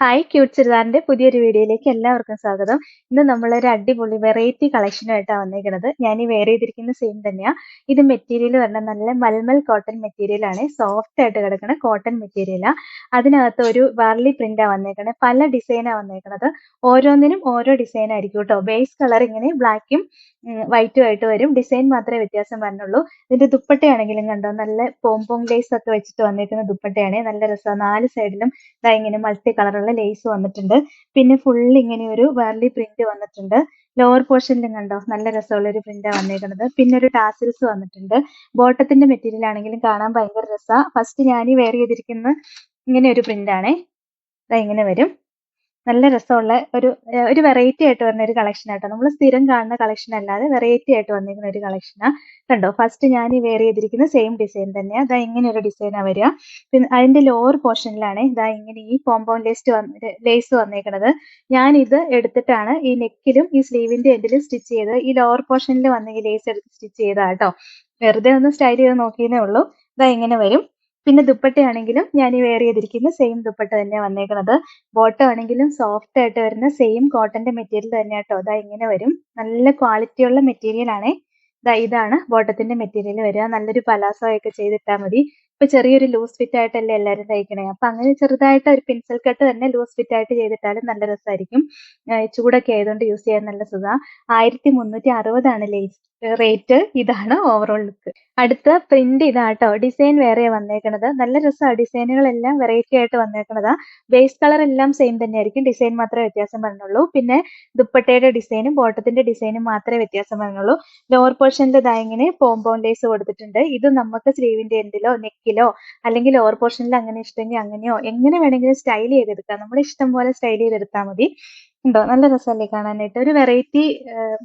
Hi cute ചുരിദാറിന്റെ പുതിയൊരു വീഡിയോയിലേക്ക് എല്ലാവർക്കും സ്വാഗതം. ഇന്ന് നമ്മളൊരു അടിപൊളി വെറൈറ്റി കളക്ഷനായിട്ടാണ് വന്നിരിക്കുന്നത് ഞാൻ ഈ വെയർ ചെയ്തിരിക്കുന്ന സെയിം തന്നെയാണ് ഇത് മെറ്റീരിയൽ പറഞ്ഞ നല്ല മൽമൽ കോട്ടൺ മെറ്റീരിയൽ ആണ്. സോഫ്റ്റ് ആയിട്ട് കിടക്കുന്ന കോട്ടൺ മെറ്റീരിയലാണ് അതിനകത്ത് ഒരു വാർലി പ്രിന്റാണ് വന്നേക്കണത്. പല ഡിസൈനാണ് വന്നേക്കണത്. ഓരോന്നിനും ഓരോ ഡിസൈൻ ആയിരിക്കും കേട്ടോ ബേസ് കളർ ഇങ്ങനെ ബ്ലാക്കും വൈറ്റും ആയിട്ട് വരും. ഡിസൈൻ മാത്രമേ വ്യത്യാസം വരണുള്ളൂ. ഇതിന്റെ ദുപ്പട്ടയാണെങ്കിലും കണ്ടോ? നല്ല പോംപോം ലേസ് ഒക്കെ വെച്ചിട്ട് വന്നേക്കുന്ന ദുപ്പട്ടയാണ്. നല്ല രസമാണ് നാല് സൈഡിലും ഇതാ ഇങ്ങനെ മൾട്ടി കളറുള്ള ലേസ് വന്നിട്ടുണ്ട്. പിന്നെ ഫുൾ ഇങ്ങനെ ഒരു വേർലി പ്രിന്റ് വന്നിട്ടുണ്ട്. ലോവർ പോർഷനിലും കണ്ടോ? നല്ല രസമുള്ള ഒരു പ്രിന്റാണ് വന്നേക്കുന്നത് പിന്നെ ഒരു ടാസിൽസ് വന്നിട്ടുണ്ട്. ബോട്ടത്തിന്റെ മെറ്റീരിയൽ ആണെങ്കിലും കാണാൻ ഭയങ്കര രസമാണ് ഫസ്റ്റ് ഞാൻ വെയർ ചെയ്തിരിക്കുന്ന ഇങ്ങനെ ഒരു പ്രിന്റ് ആണേ. ഇങ്ങനെ വരും. നല്ല രസമുള്ള ഒരു ഒരു വെറൈറ്റി ആയിട്ട് വന്ന ഒരു കളക്ഷൻ ആട്ടോ. നമ്മൾ സ്ഥിരം കാണുന്ന കളക്ഷൻ അല്ലാതെ വെറൈറ്റി ആയിട്ട് വന്നിരിക്കുന്ന ഒരു കളക്ഷനാ കണ്ടോ? ഫസ്റ്റ് ഞാൻ ഈ വെയർ ചെയ്തിരിക്കുന്ന സെയിം ഡിസൈൻ തന്നെയാണ് ഇതാ ഇങ്ങനെ ഒരു ഡിസൈനാണ് വരിക. പിന്നെ അതിന്റെ ലോവർ പോർഷനിലാണ് ഇതാ ഇങ്ങനെ ഈ കോമ്പൗണ്ട് ലേസ്റ്റ് വന്ന് ലേസ് വന്നേക്കുന്നത് ഞാൻ ഇത് എടുത്തിട്ടാണ് ഈ നെക്കിലും ഈ സ്ലീവിന്റെ എൻഡിലും സ്റ്റിച്ച് ചെയ്ത് ഈ ലോവർ പോർഷനിൽ വന്ന ഈ ലേസ് എടുത്ത് സ്റ്റിച്ച് ചെയ്താട്ടോ വെറുതെ ഒന്ന് സ്റ്റൈൽ ചെയ്ത് നോക്കിയേ ഉള്ളൂ. ഇതാ ഇങ്ങനെ വരും. പിന്നെ ദുപ്പട്ടയാണെങ്കിലും ഞാൻ ഈ വെയർ ചെയ്തിരിക്കുന്ന സെയിം ദുപ്പട്ട തന്നെ വന്നേക്കുന്നത് ബോട്ടം ആണെങ്കിലും സോഫ്റ്റ് ആയിട്ട് വരുന്ന സെയിം കോട്ടന്റെ മെറ്റീരിയൽ തന്നെ കേട്ടോ അതാ ഇങ്ങനെ വരും. നല്ല ക്വാളിറ്റിയുള്ള മെറ്റീരിയൽ ആണേ. ദാ ഇതാണ് ബോട്ടത്തിന്റെ മെറ്റീരിയൽ വരിക. നല്ലൊരു പലാസോ ഒക്കെ ചെയ്തിട്ടാൽ മതി. ഇപ്പൊ ചെറിയൊരു ലൂസ് ഫിറ്റ് ആയിട്ടല്ലേ എല്ലാവരും തയ്ക്കണേ. അപ്പൊ അങ്ങനെ ചെറുതായിട്ട് ഒരു പെൻസിൽ കട്ട് തന്നെ ലൂസ് ഫിറ്റ് ആയിട്ട് ചെയ്തിട്ടാലും നല്ല രസമായിരിക്കും ചൂടൊക്കെ ആയതുകൊണ്ട് യൂസ് ചെയ്യാൻ നല്ല സുഖമാണ് ആയിരത്തി മുന്നൂറ്റി അറുപതാണ് ലേസ് റേറ്റ് ഇതാണ് ഓവറോൾ ലുക്ക് അടുത്ത പ്രിന്റ് ഇതാട്ടോ. ഡിസൈൻ വേറെ വന്നേക്കണത്. നല്ല രസമാണ് ഡിസൈനുകളെല്ലാം വെറൈറ്റി ആയിട്ട് വന്നേക്കണതാ. ബേസ് കളർ എല്ലാം സെയിം തന്നെയായിരിക്കും. ഡിസൈൻ മാത്രമേ വ്യത്യാസം വരുന്നുള്ളൂ പിന്നെ ദുപ്പട്ടയുടെ ഡിസൈനും ബോട്ടത്തിന്റെ ഡിസൈനും മാത്രമേ വ്യത്യാസം വരുന്നുള്ളൂ ലോവർ പോർഷനിൽ ഇങ്ങനെ പോംപോൺ ലേസ് കൊടുത്തിട്ടുണ്ട്. ഇത് നമുക്ക് സ്ലീവിന്റെ എൻഡിലോ നെക്കിലോ അല്ലെങ്കിൽ ലോവർ പോർഷനിൽ അങ്ങനെ ഇഷ്ടമെങ്കിൽ അങ്ങനെയോ എങ്ങനെ വേണമെങ്കിലും സ്റ്റൈൽ ചെയ്തെടുക്കാം. നമ്മുടെ ഇഷ്ടം പോലെ സ്റ്റൈൽ ചെയ്തെടുത്താൽ മതി. ഉണ്ടോ? നല്ല രസമല്ലേ കാണാനായിട്ട്. ഒരു വെറൈറ്റി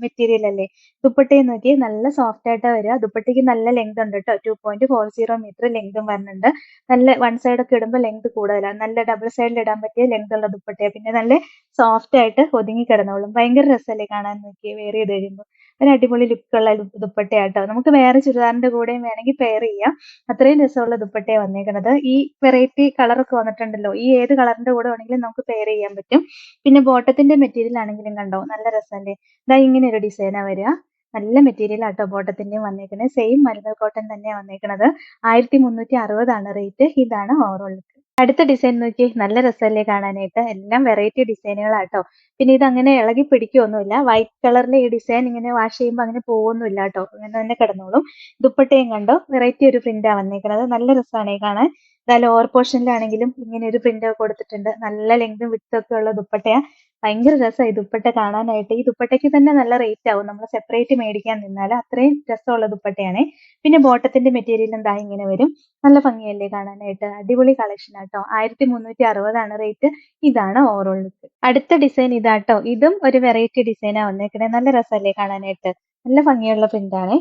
മെറ്റീരിയൽ അല്ലേ? ദുപ്പട്ടയെ നോക്കി നല്ല സോഫ്റ്റ് ആയിട്ടാണ് വരിക. ദുപ്പട്ടയ്ക്ക് നല്ല ലെങ്ത് ഉണ്ട് കേട്ടോ two point four zero metre ലെങ്തും വരുന്നുണ്ട് നല്ല വൺ സൈഡ് ഒക്കെ ഇടുമ്പോൾ ലെങ്ത് കൂടുതലാണ് നല്ല ഡബിൾ സൈഡിൽ ഇടാൻ പറ്റിയ ലെങ്ത് ഉള്ള ദുപ്പട്ടയാണ് പിന്നെ നല്ല സോഫ്റ്റ് ആയിട്ട് ഒതുങ്ങി കിടന്നോളും. ഭയങ്കര രസമല്ലേ കാണാൻ നോക്കി വെയർ ചെയ്ത് കഴിയുമ്പോൾ ഒരു അടിപൊളി ലുക്കുള്ള ദുപ്പട്ടയാട്ടോ. നമുക്ക് വേറെ ചുരിദാറിന്റെ കൂടെയും വേണമെങ്കിൽ പെയർ ചെയ്യാം. അത്രയും രസമുള്ള ദുപ്പട്ടയാണ് വന്നേക്കുന്നത് ഈ വെറൈറ്റി കളറൊക്കെ വന്നിട്ടുണ്ടല്ലോ. ഈ ഏത് കളറിന്റെ കൂടെ വേണമെങ്കിലും നമുക്ക് പെയർ ചെയ്യാൻ പറ്റും. പിന്നെ ബോട്ടത്തിന്റെ മെറ്റീരിയൽ ആണെങ്കിലും കണ്ടോ? നല്ല രസമല്ലേ? ഇതാ ഇങ്ങനെ ഒരു ഡിസൈനാ വരിക. നല്ല മെറ്റീരിയൽ ആട്ടോ ബോട്ടത്തിന്റെയും വന്നേക്കുന്നത് സെയിം മരുന്നൽ കോട്ടൺ തന്നെയാണ് വന്നേക്കുന്നത് ആയിരത്തി മുന്നൂറ്റി അറുപതാണ് റേറ്റ് ഇതാണ് ഓവറോൾ അടുത്ത ഡിസൈൻ നോക്കി. നല്ല രസമല്ലേ കാണാനായിട്ട്. എല്ലാം വെറൈറ്റി ഡിസൈനുകളാട്ടോ പിന്നെ ഇത് അങ്ങനെ ഇളകി പിടിക്കുകയൊന്നുമില്ല വൈറ്റ് കളറിലെ ഈ ഡിസൈൻ ഇങ്ങനെ വാഷ് ചെയ്യുമ്പോൾ അങ്ങനെ പോകുന്നില്ല കേട്ടോ അങ്ങനെ തന്നെ കിടന്നോളും. ദുപ്പട്ടയും കണ്ടോ? വെറൈറ്റി ഒരു പ്രിന്റാ വന്നേക്കുന്നത് നല്ല രസമാണ് ഈ കാണാൻ ലോവർ പോർഷനിലാണെങ്കിലും ഇങ്ങനെ ഒരു പ്രിന്റ് കൊടുത്തിട്ടുണ്ട്. നല്ല ലെങ്തും വിത്തൊക്കെ ഉള്ള ദുപ്പട്ടയാ. ഭയങ്കര രസമായി ദുപ്പട്ട കാണാനായിട്ട്. ഈ ദുപ്പട്ടയ്ക്ക് തന്നെ നല്ല റേറ്റ് ആവും. നമ്മൾ സെപ്പറേറ്റ് മേടിക്കാൻ നിന്നാൽ അത്രയും രസമുള്ള ദുപ്പട്ടയാണ്. പിന്നെ ബോട്ടത്തിന്റെ മെറ്റീരിയൽ എന്താ ഇങ്ങനെ വരും. നല്ല ഭംഗിയല്ലേ കാണാനായിട്ട്. അടിപൊളി കളക്ഷൻ ആട്ടോ. ആയിരത്തി മുന്നൂറ്റി അറുപതാണ് റേറ്റ് ഇതാണ് ഓവറോൾ ലുക്ക് അടുത്ത ഡിസൈൻ ഇതാട്ടോ. ഇതും ഒരു വെറൈറ്റി ഡിസൈനാ വന്നേക്കണേ. നല്ല രസമല്ലേ കാണാനായിട്ട്. നല്ല ഭംഗിയുള്ള പ്രിന്റാണ്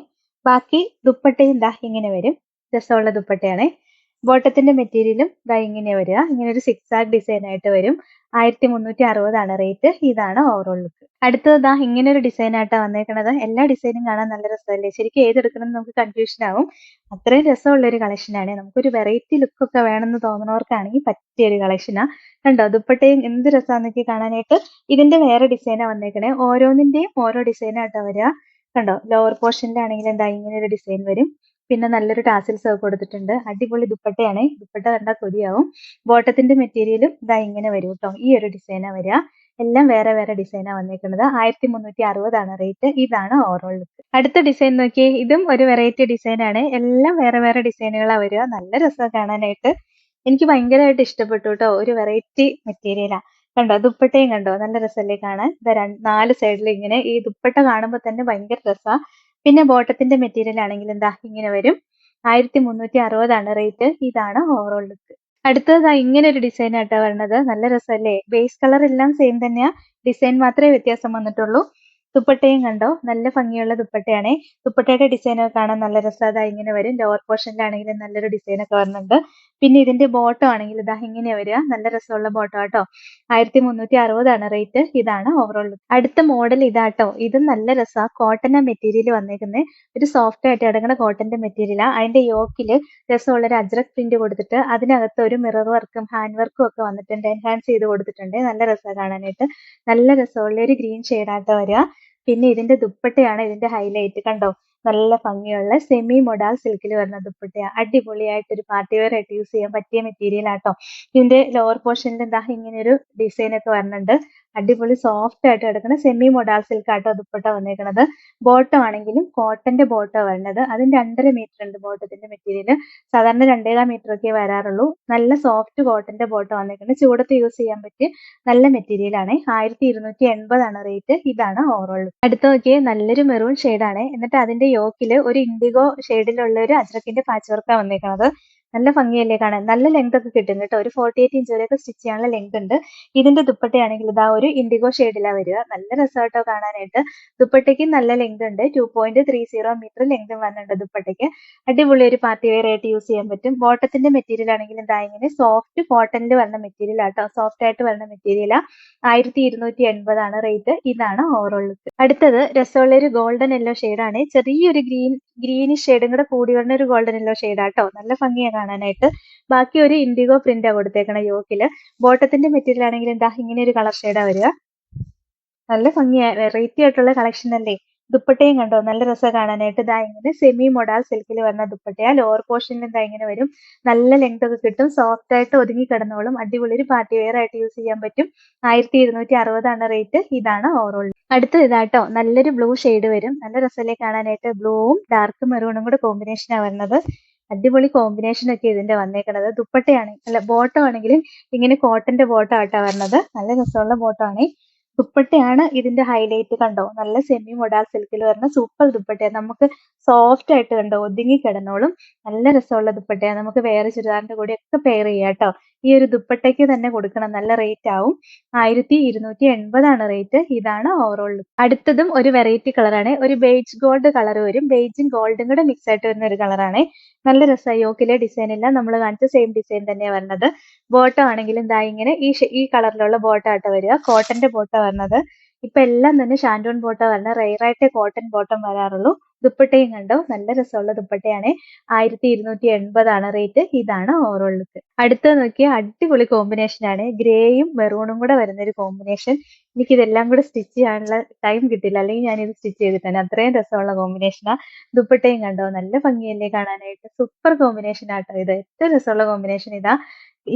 ബാക്കി ദുപ്പട്ടയും ദാ ഇങ്ങനെ വരും. രസമുള്ള ദുപ്പട്ടയാണ്. ബോട്ടത്തിന്റെ മെറ്റീരിയലും ഇതാ ഇങ്ങനെ വരിക. ഇങ്ങനെ ഒരു സിക്സ് ആർ ഡിസൈൻ ആയിട്ട് വരും. ആയിരത്തി മുന്നൂറ്റി അറുപതാണ് റേറ്റ് ഇതാണ് ഓവറോൾ ലുക്ക് അടുത്തത് ഇങ്ങനെ ഒരു ഡിസൈൻ ആയിട്ടാണ് വന്നേക്കുന്നത് എല്ലാ ഡിസൈനും കാണാൻ നല്ല രസമല്ലേ? ശരിക്കും ഏതെടുക്കണം നമുക്ക് കൺഫ്യൂഷൻ ആവും. അത്രയും രസമുള്ള ഒരു കളക്ഷനാണ് നമുക്കൊരു വെറൈറ്റി ലുക്ക് ഒക്കെ വേണമെന്ന് തോന്നുന്നവർക്കാണെങ്കിൽ പറ്റിയ ഒരു കളക്ഷനാ കണ്ടോ? ദുപ്പട്ടയും എന്ത് രസമാണെന്നൊക്കെ കാണാനായിട്ട് ഇതിന്റെ വേറെ ഡിസൈനാണ് വന്നേക്കണേ. ഓരോന്നിന്റെയും ഓരോ ഡിസൈനായിട്ടാണ് വരിക. കണ്ടോ? ലോവർ പോർഷനിലാണെങ്കിൽ എന്താ ഇങ്ങനെ ഒരു ഡിസൈൻ വരും. പിന്നെ നല്ലൊരു ടാസിൽസ് ഒക്കെ കൊടുത്തിട്ടുണ്ട്. അടിപൊളി ദുപ്പട്ടയാണ്. ദുപ്പട്ട കണ്ടാൽ കൊതിയാവും. ബോട്ടത്തിന്റെ മെറ്റീരിയലും ഇതാ ഇങ്ങനെ വരും കേട്ടോ. ഈ ഒരു ഡിസൈനാ വരിക എല്ലാം വേറെ വേറെ ഡിസൈനാണ് വന്നിരിക്കുന്നത് ആയിരത്തി മുന്നൂറ്റി അറുപതാണ് റേറ്റ് ഇതാണ് ഓവറോൾ ലുക്ക് അടുത്ത ഡിസൈൻ നോക്കിയേ. ഇതും ഒരു വെറൈറ്റി ഡിസൈനാണ് എല്ലാം വേറെ വേറെ ഡിസൈനുകളാണ് വരിക. നല്ല രസമാണ് കാണാനായിട്ട്. എനിക്ക് ഭയങ്കരമായിട്ട് ഇഷ്ടപ്പെട്ടു കേട്ടോ. ഒരു വെറൈറ്റി മെറ്റീരിയലാണ് കണ്ടോ? ദുപ്പട്ടയും കണ്ടോ? നല്ല രസമല്ലേ കാണാൻ. നാല് സൈഡിൽ ഇങ്ങനെ ഈ ദുപ്പട്ട കാണുമ്പോൾ തന്നെ ഭയങ്കര രസാ. പിന്നെ ബോട്ടത്തിന്റെ മെറ്റീരിയൽ ആണെങ്കിൽ എന്താ ഇങ്ങനെ വരും. ആയിരത്തി മുന്നൂറ്റി അറുപതാണ് റേറ്റ്. ഇതാണ് ഓവറോൾ ലുക്ക് അടുത്തത് ഇങ്ങനെ ഒരു ഡിസൈൻ ആയിട്ടാണ് വരുന്നത് നല്ല രസമല്ലേ? ബേസ് കളർ എല്ലാം സെയിം തന്നെയാ. ഡിസൈൻ മാത്രമേ വ്യത്യാസം വന്നിട്ടുള്ളൂ. ദുപ്പട്ടയും കണ്ടോ? നല്ല ഭംഗിയുള്ള ദുപ്പട്ടയാണേ. ദുപ്പട്ടയുടെ ഡിസൈൻ ഒക്കെ കാണാൻ നല്ല രസം. അതാ ഇങ്ങനെ വരും. ലോവർ പോർഷനിലാണെങ്കിലും നല്ലൊരു ഡിസൈൻ ഒക്കെ വരുന്നുണ്ട് പിന്നെ ഇതിന്റെ ബോട്ടം ആണെങ്കിൽ ഇതാ ഇങ്ങനെ വരിക. നല്ല രസമുള്ള ബോട്ടം കേട്ടോ ആയിരത്തി മുന്നൂറ്റി അറുപതാണ് റേറ്റ് ഇതാണ് ഓവറോൾ അടുത്ത മോഡൽ ഇതാട്ടോ. ഇത് നല്ല രസമാണ് കോട്ടൺ മെറ്റീരിയൽ വന്നേക്കുന്നത് ഒരു സോഫ്റ്റ് ആയിട്ട് ഇടങ്ങണ കോട്ടന്റെ മെറ്റീരിയലാണ് അതിന്റെ യോക്കിൽ രസമുള്ള ഒരു അജ്രക് പ്രിന്റ് കൊടുത്തിട്ട് അതിനകത്ത് ഒരു മിറർ വർക്കും ഹാൻഡ് വർക്കും ഒക്കെ വന്നിട്ടുണ്ട്. എൻഹാൻസ് ചെയ്ത് കൊടുത്തിട്ടുണ്ട്. നല്ല രസമാണ് കാണാനായിട്ട്. നല്ല രസമുള്ള ഒരു ഗ്രീൻ ഷെയ്ഡായിട്ട് വരിക. പിന്നെ ഇതിന്റെ ദുപ്പട്ടയാണ് ഇതിന്റെ ഹൈലൈറ്റ് കണ്ടോ? നല്ല ഭംഗിയുള്ള സെമി മൊഡാൾ സിൽക്കിൽ വരുന്ന ദുപ്പട്ടയാണ് അടിപൊളിയായിട്ട് ഒരു പാർട്ടി വെയർ ആയിട്ട് യൂസ് ചെയ്യാൻ പറ്റിയ മെറ്റീരിയൽ ആട്ടോ. ഇതിന്റെ ലോവർ പോർഷനിൽ എന്താ ഇങ്ങനെ ഒരു ഡിസൈൻ ഒക്കെ വരുന്നുണ്ട് അടിപൊളി സോഫ്റ്റ് ആയിട്ട് കിടക്കുന്ന സെമി മൊഡാൾ സിൽക്ക് ആട്ടോ ദുപ്പട്ട വന്നേക്കുന്നത് ബോട്ടം ആണെങ്കിലും കോട്ടന്റെ ബോട്ടം വരുന്നത് അതിന് രണ്ടര മീറ്റർ ഉണ്ട് ബോട്ടത്തിന്റെ മെറ്റീരിയൽ സാധാരണ രണ്ടേകാൽ മീറ്റർ ഒക്കെ വരാറുള്ളൂ. നല്ല സോഫ്റ്റ് കോട്ടന്റെ ബോട്ടം വന്നേക്കുന്നത് ചൂടത്ത് യൂസ് ചെയ്യാൻ പറ്റിയ നല്ല മെറ്റീരിയൽ ആണ്. ആയിരത്തി ഇരുന്നൂറ്റി എൺപതാണ് റേറ്റ് ഇതാണ് ഓവറോൾ അടുത്ത നോക്കിയേ നല്ലൊരു മെറൂൺ ആണ്. എന്നിട്ട് അതിന്റെ യോക്കിൽ ഒരു ഇൻഡിഗോ ഷെയ്ഡിലുള്ള ഒരു അജ്രക്കിന്റെ പാച്ച് വർക്കാണ് വന്നേക്കുന്നത് നല്ല ഭംഗിയല്ലേ കാണാൻ? നല്ല ലെങ്ത് ഒക്കെ കിട്ടും കേട്ടോ. ഒരു ഫോർട്ടി എയ്റ്റ് ഇഞ്ച് വരെയൊക്കെ സ്റ്റിച്ച് ചെയ്യാനുള്ള ലെങ്ത് ഉണ്ട്. ഇതിന്റെ ദുപ്പട്ടയാണെങ്കിൽ ഇതാ ഒരു ഇൻഡിഗോ ഷെയ്ഡിലാണ് വരിക. നല്ല രസമായിട്ടോ കാണാനായിട്ട്. ദുപ്പട്ടയ്ക്ക് നല്ല ലെങ്ത് ഉണ്ട്. Two point three zero metre length വന്നിട്ടുണ്ട് ദുപ്പട്ടയ്ക്ക്. അടിപൊളി ഒരു പാർട്ടി വെയർ ആയിട്ട് യൂസ് ചെയ്യാൻ പറ്റും. ബോട്ടത്തിന്റെ മെറ്റീരിയൽ ആണെങ്കിൽ എന്താ ഇങ്ങനെ സോഫ്റ്റ് കോട്ടണിൽ വരുന്ന മെറ്റീരിയൽ ആട്ടോ. സോഫ്റ്റ് ആയിട്ട് വരുന്ന മെറ്റീരിയൽ ആയിരത്തി ഇരുന്നൂറ്റി എൺപതാണ് റേറ്റ് ഇതാണ് ഓവറോൾ ലുക്ക് അടുത്തത് രസമുള്ള ഒരു ഗോൾഡൻ യെല്ലോ ഷെയ്ഡാണ് ചെറിയൊരു ഗ്രീൻ ഗ്രീനിഷ് ഷെയ്ഡും കൂടെ കൂടി വരുന്ന ഒരു ഗോൾഡൻ യെല്ലോ ആട്ടോ. നല്ല ഭംഗിയാണ് കാണാനായിട്ട്. ബാക്കി ഒരു ഇൻഡിഗോ പ്രിന്റാ കൊടുത്തേക്കണ യോക്കിൽ. ബോട്ടത്തിന്റെ മെറ്റീരിയൽ ആണെങ്കിൽ എന്താ ഇങ്ങനെ ഒരു കളർ ഷെയ്ഡാ വരിക. നല്ല ഭംഗിയാ. വെറൈറ്റി ആയിട്ടുള്ള കളക്ഷൻ അല്ലേ? ദുപ്പട്ടയും കണ്ടോ? നല്ല രസം കാണാനായിട്ട്. ഇതാ ഇങ്ങനെ സെമി മൊഡാൽ സിൽക്കിൽ വരുന്ന ദുപ്പട്ടയാ. ലോവർ പോർഷനിൽ എന്താ ഇങ്ങനെ വരും. നല്ല ലെങ്ത് ഒക്കെ കിട്ടും. സോഫ്റ്റ് ആയിട്ട് ഒതുങ്ങി കിടന്നോളും. അടിപൊളി ഒരു പാർട്ടി വെയർ ആയിട്ട് യൂസ് ചെയ്യാൻ പറ്റും. ആയിരത്തി ഇരുന്നൂറ്റി അറുപതാണ് റേറ്റ് ഇതാണ് ഓവറോൾ അടുത്ത ഇതാട്ടോ നല്ലൊരു ബ്ലൂ ഷെയ്ഡ് വരും. നല്ല രസമല്ലേ കാണാനായിട്ട്. ബ്ലൂവും ഡാർക്ക് മെറൂണും കൂടെ കോമ്പിനേഷനാണ് വരുന്നത്. അടിപൊളി കോമ്പിനേഷൻ ഒക്കെ ഇതിന്റെ വന്നേക്കണത്. ദുപ്പട്ടയാണ് അല്ല ബോട്ടം ആണെങ്കിലും ഇങ്ങനെ കോട്ടന്റെ ബോട്ടം ആട്ടാ വരണത്. നല്ല രസമുള്ള ബോട്ടം ആണ്. ദുപ്പട്ടയാണ് ഇതിന്റെ ഹൈലൈറ്റ് കണ്ടോ? നല്ല സെമി മൊഡാൽ സിൽക്കിൽ വരുന്ന സൂപ്പർ ദുപ്പട്ടയാണ്. നമുക്ക് സോഫ്റ്റ് ആയിട്ട് കണ്ടോ? ഒതുങ്ങി കിടന്നോളും. നല്ല രസമുള്ള ദുപ്പട്ടയാണ്. നമുക്ക് വേറെ ചുരിദാറിന്റെ കൂടെ ഒക്കെ പെയർ ചെയ്യാം കേട്ടോ. ഈ ഒരു ദുപ്പട്ടയ്ക്ക് തന്നെ കൊടുക്കണം. നല്ല റേറ്റ് ആവും. ആയിരത്തി ഇരുന്നൂറ്റി എൺപതാണ് റേറ്റ് ഇതാണ് ഓവറോൾ അടുത്തതും ഒരു വെറൈറ്റി കളറാണ് ഒരു ബേജ് ഗോൾഡ് കളർ വരും. ബേജും ഗോൾഡും കൂടെ മിക്സ് ആയിട്ട് വരുന്ന ഒരു കളറാണ് നല്ല രസമായി യോക്കിലെ ഡിസൈൻ എല്ലാം നമ്മൾ കാണിച്ച സെയിം ഡിസൈൻ തന്നെയാണ് വരുന്നത്. ബോട്ടം ആണെങ്കിലും ഇതാ ഇങ്ങനെ ഈ ഈ കളറിലുള്ള ബോട്ടം ആയിട്ട് വരിക. കോട്ടന്റെ ബോട്ടം വരുന്നത് ഇപ്പൊ എല്ലാം തന്നെ ഷാൻഡോൺ ബോട്ടം വരുന്നത് റെയറായിട്ട് കോട്ടൺ ബോട്ടം വരാറുള്ളൂ. ദുപ്പട്ടയും കണ്ടോ? നല്ല രസമുള്ള ദുപ്പട്ടയാണ്. ആയിരത്തി ഇരുന്നൂറ്റി എൺപതാണ് റേറ്റ്. ഇതാണ് ഓവറോൾ ലുക്ക് അടുത്ത നോക്കിയാൽ അടിപൊളി കോമ്പിനേഷൻ ആണ് ഗ്രേയും മെറൂണും കൂടെ വരുന്ന ഒരു കോമ്പിനേഷൻ. എനിക്ക് ഇതെല്ലാം കൂടെ സ്റ്റിച്ച് ചെയ്യാനുള്ള ടൈം കിട്ടില്ല അല്ലെങ്കിൽ ഞാൻ ഇത് സ്റ്റിച്ച് ചെയ്തിട്ടാണ് അത്രയും രസമുള്ള കോമ്പിനേഷനാ. ദുപ്പട്ടയും കണ്ടോ? നല്ല ഭംഗിയല്ലേ കാണാനായിട്ട്. സൂപ്പർ കോമ്പിനേഷൻ ആട്ടോ ഇത്. ഏറ്റവും രസമുള്ള കോമ്പിനേഷൻ ഇതാ.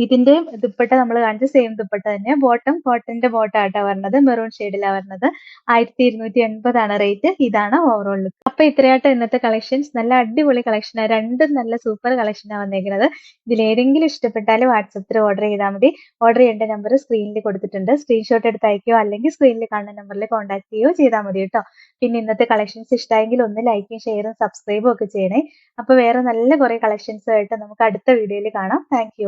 ഇതിന്റെ ദുപ്പട്ട നമ്മൾ കാണിച്ച സെയിം ദുപ്പട്ട തന്നെ. ബോട്ടം കോട്ടന്റെ ബോട്ടം ആട്ടോ വരുന്നത് മെറൂൺ ഷെയ്ഡിലാണ് വരുന്നത് ആയിരത്തി ഇരുന്നൂറ്റി എൺപതാണ് റേറ്റ് ഇതാണ് ഓവറോൾ ലുക്ക് അപ്പൊ ഇത്രയായിട്ട് ഇന്നത്തെ കളക്ഷൻസ് നല്ല അടിപൊളി കളക്ഷനാണ് രണ്ടും നല്ല സൂപ്പർ കളക്ഷനാണ് വന്നേക്കുന്നത് ഇതിൽ ഏതെങ്കിലും ഇഷ്ടപ്പെട്ടാൽ വാട്സപ്പിൽ ഓർഡർ ചെയ്താൽ മതി. ഓർഡർ ചെയ്യേണ്ട നമ്പർ സ്ക്രീനിൽ കൊടുത്തിട്ടുണ്ട്. സ്ക്രീൻഷോട്ട് എടുത്ത് അയക്കുകയോ അല്ലെങ്കിൽ സ്ക്രീനിൽ കാണുന്ന നമ്പറിൽ കോൺടാക്ട് ചെയ്യുകയോ ചെയ്താൽ മതി കേട്ടോ. പിന്നെ ഇന്നത്തെ കളക്ഷൻസ് ഇഷ്ടമായെങ്കിൽ ഒന്ന് ലൈക്കും ഷെയറും സബ്സ്ക്രൈബും ഒക്കെ ചെയ്യണേ. അപ്പൊ വേറെ നല്ല കുറെ കളക്ഷൻസ് ആയിട്ട് നമുക്ക് അടുത്ത വീഡിയോയിൽ കാണാം. താങ്ക്